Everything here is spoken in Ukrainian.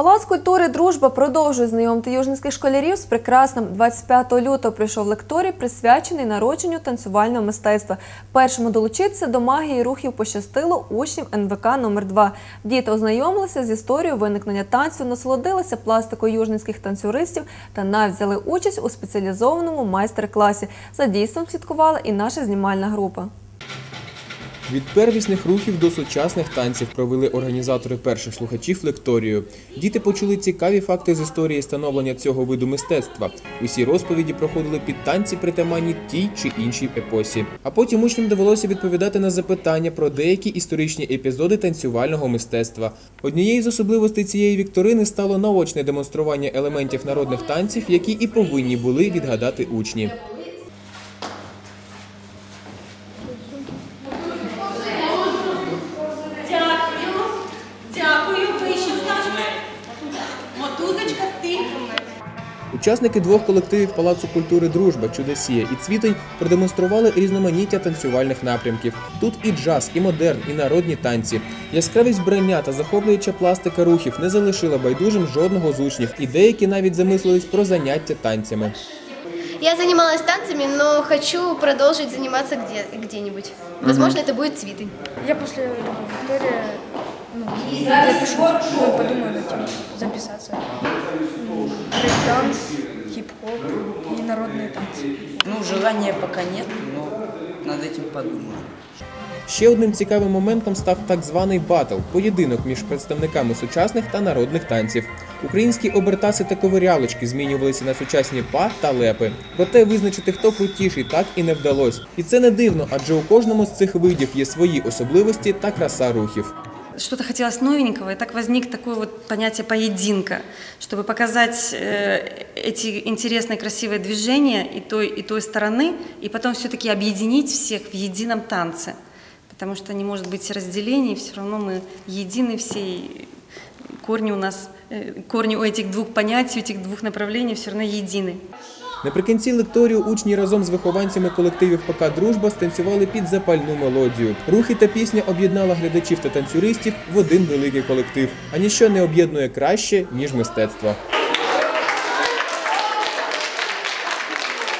Палац культури Дружба продовжує знайомити южницьких школярів з прекрасним. 25 лютого прийшов лекторій, присвячений народженню танцювального мистецтва. Першому долучитися до магії рухів пощастило учнів НВК номер 2 Діти ознайомилися з історією виникнення танців, насолодилися пластикою южницьких танцюристів та навіть взяли участь у спеціалізованому майстер-класі. За дійством слідкувала і наша знімальна група. Від первісних рухів до сучасних танців провели організатори перших слухачів лекторію. Діти почули цікаві факти з історії становлення цього виду мистецтва. Усі розповіді проходили під танці притаманні тій чи іншій епосі. А потім учням довелося відповідати на запитання про деякі історичні епізоди танцювального мистецтва. Однією з особливостей цієї вікторини стало наочне демонстрування елементів народних танців, які і повинні були відгадати учні. Учасники двох колективів Палацу культури Дружба, Чудосія і Цвітень продемонстрували різноманіття танцювальних напрямків. Тут і джаз, і модерн, і народні танці. Яскравість вбрання та захоплююча пластика рухів не залишила байдужим жодного з учнів, і деякі навіть замислились про заняття танцями. Я занималась танцами, но хочу продолжить заниматься где- где-нибудь. Возможно, это будет цветы. Я после этого Виктория ну, запишу, ну, подумаю над тем, записаться. М, Брейк-данс, хип-хоп и народные танцы. Ну, желания пока нет, но над этим подумаю. Ще одним цікавим моментом став так званий батл поєдинок між представниками сучасних та народних танців. Українські обертаси та ковирялочки змінювалися на сучасні па та лепи. Проте визначити, хто крутіший, так і не вдалось. І це не дивно, адже у кожному з цих видів є свої особливості та краса рухів. Что-то хотелось новенького, и так возник такое вот понятие поединка, чтобы показать э, эти интересные, красивые движения и той, и той стороны, и потом все-таки объединить всех в едином танце. Потому что не может быть разделений, все равно мы едины все, и корни у нас, э, корни у этих двух понятий, у этих двух направлений все равно едины. Наприкінці лекторію учні разом з вихованцями колективів ПК Дружба станцювали під запальну мелодію. Рухи та пісня об'єднала глядачів та танцюристів в один великий колектив. А ніщо не об'єднує краще ніж мистецтво.